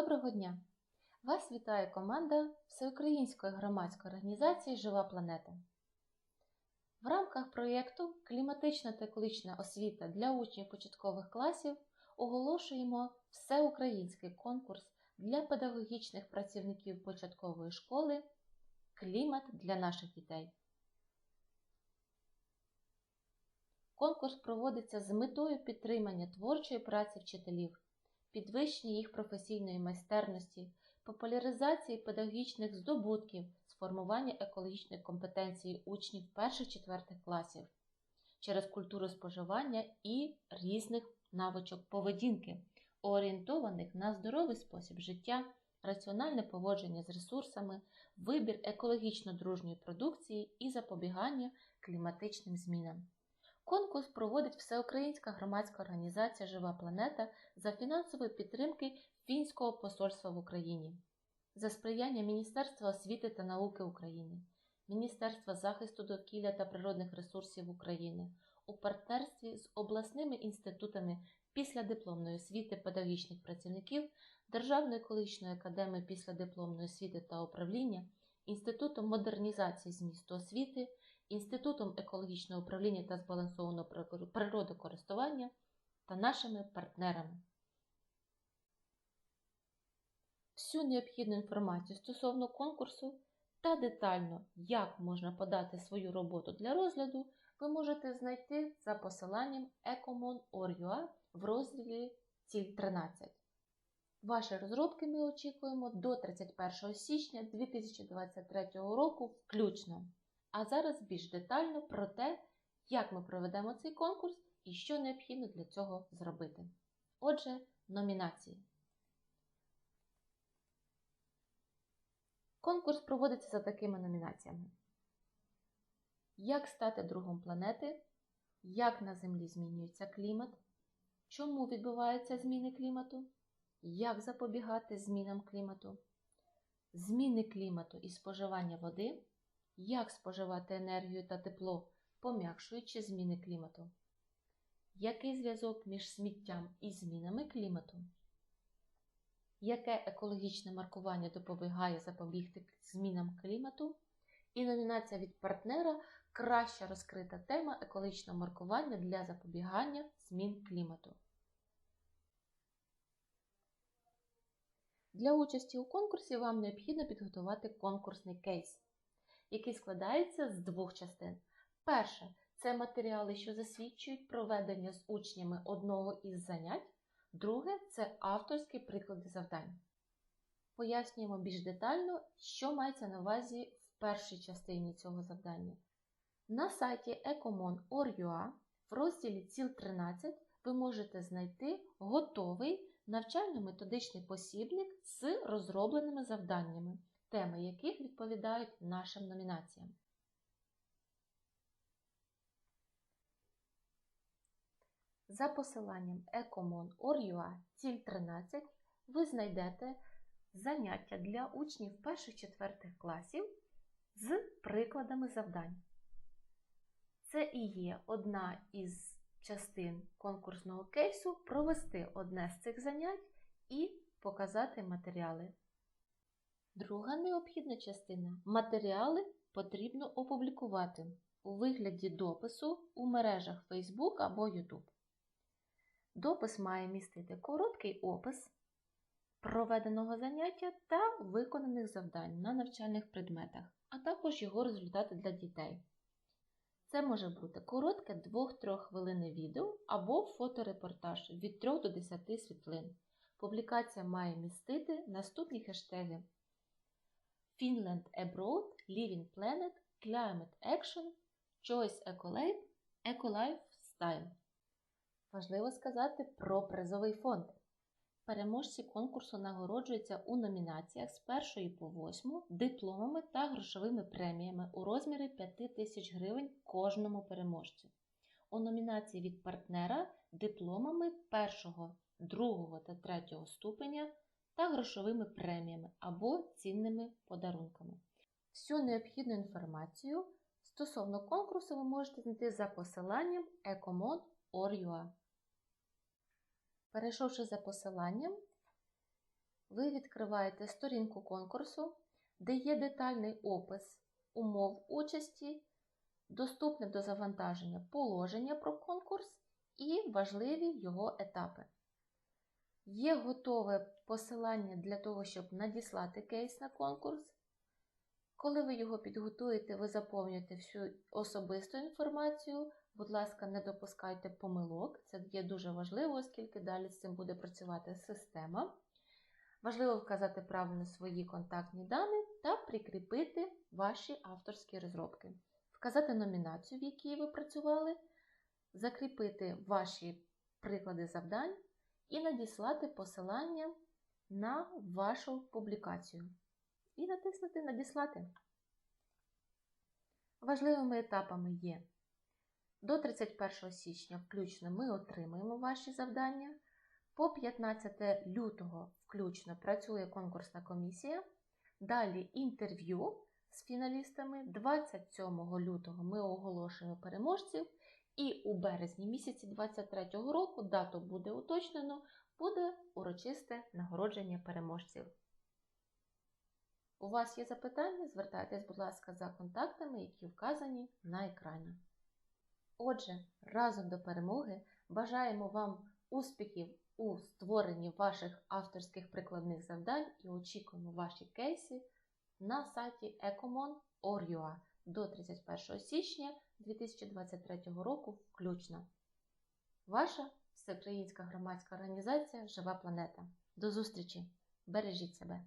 Доброго дня! Вас вітає команда Всеукраїнської громадської організації Жива планета. В рамках проєкту Кліматична та екологічна освіта для учнів початкових класів оголошуємо всеукраїнський конкурс для педагогічних працівників початкової школи Клімат для наших дітей. Конкурс проводиться з метою підтримання творчої праці вчителів підвищення їх професійної майстерності, популяризації педагогічних здобутків, сформування екологічної компетенції учнів перших-четвертих класів через культуру споживання і різних навичок поведінки, орієнтованих на здоровий спосіб життя, раціональне поводження з ресурсами, вибір екологічно дружньої продукції і запобігання кліматичним змінам. Конкурс проводить Всеукраїнська громадська організація Жива планета за фінансової підтримки Фінського посольства в Україні, за сприяння Міністерства освіти та науки України, Міністерства захисту довкілля та природних ресурсів України у партнерстві з обласними інститутами післядипломної освіти педагогічних працівників Державної екологічної академії післядипломної освіти та управління, Інститутом модернізації змісту освіти. Інститутом екологічного управління та збалансованого природокористування та нашими партнерами. Всю необхідну інформацію стосовно конкурсу та детально, як можна подати свою роботу для розгляду, ви можете знайти за посиланням ecomon.org.ua в розділі Ціль 13. Ваші розробки ми очікуємо до 31 січня 2023 року включно. А зараз більш детально про те, як ми проведемо цей конкурс і що необхідно для цього зробити. Отже, номінації. Конкурс проводиться за такими номінаціями: Як стати другом планети, як на Землі змінюється клімат, чому відбуваються зміни клімату, як запобігати змінам клімату, зміни клімату і споживання води як споживати енергію та тепло, пом'якшуючи зміни клімату. Який зв'язок між сміттям і змінами клімату? Яке екологічне маркування допомагає запобігти змінам клімату? І номінація від партнера краща розкрита тема екологічного маркування для запобігання змін клімату. Для участі у конкурсі вам необхідно підготувати конкурсний кейс який складається з двох частин. Перше це матеріали, що засвідчують проведення з учнями одного із занять. Друге це авторські приклади завдань. Пояснюємо більш детально, що мається на увазі в першій частині цього завдання. На сайті ecomon.org.ua в розділі Ціл 13 ви можете знайти готовий навчально-методичний посібник з розробленими завданнями теми яких відповідають нашим номінаціям. За посиланням ecomon.org.ua ціль 13 ви знайдете заняття для учнів перших-четвертих класів з прикладами завдань. Це і є одна із частин конкурсного кейсу провести одне з цих занять і показати матеріали. Друга необхідна частина матеріали потрібно опублікувати у вигляді допису у мережах Facebook або YouTube. Допис має містити короткий опис проведеного заняття та виконаних завдань на навчальних предметах, а також його результати для дітей. Це може бути коротке 2-3 хвилини відео або фоторепортаж від 3 до 10 світлин. Публікація має містити наступні хештеги Finland Abroad, Living Planet, Climate Action, Choice Ecolate, Ecolifestyle. Важливо сказати про призовий фонд. Переможці конкурсу нагороджуються у номінаціях з 1 по 8 дипломами та грошовими преміями у розмірі 5 тисяч гривень кожному переможцю. У номінації від партнера дипломами 1, 2 та 3 ступеня та грошовими преміями або цінними подарунками. Всю необхідну інформацію стосовно конкурсу ви можете знайти за посиланням ecomod.org.ua. Перейшовши за посиланням, ви відкриваєте сторінку конкурсу, де є детальний опис умов участі, доступне до завантаження положення про конкурс і важливі його етапи. Є готове посилання для того, щоб надіслати кейс на конкурс. Коли ви його підготуєте, ви заповнюєте всю особисту інформацію. Будь ласка, не допускайте помилок. Це є дуже важливо, оскільки далі з цим буде працювати система. Важливо вказати правильно свої контактні дані та прикріпити ваші авторські розробки. Вказати номінацію, в якій ви працювали, закріпити ваші приклади завдань і надіслати посилання на вашу публікацію. І натиснути Надіслати. Важливими етапами є до 31 січня включно ми отримуємо ваші завдання. По 15 лютого включно працює конкурсна комісія. Далі інтерв'ю з фіналістами. 27 лютого ми оголошуємо переможців. І у березні місяці 2023 року дату буде уточнено, буде урочисте нагородження переможців. У вас є запитання? Звертайтесь, будь ласка, за контактами, які вказані на екрані. Отже, разом до перемоги бажаємо вам успіхів у створенні ваших авторських прикладних завдань і очікуємо ваші кейси на сайті ecomon.org до 31 січня 2023 року включно. Ваша всеукраїнська громадська організація Жива планета. До зустрічі! Бережіть себе!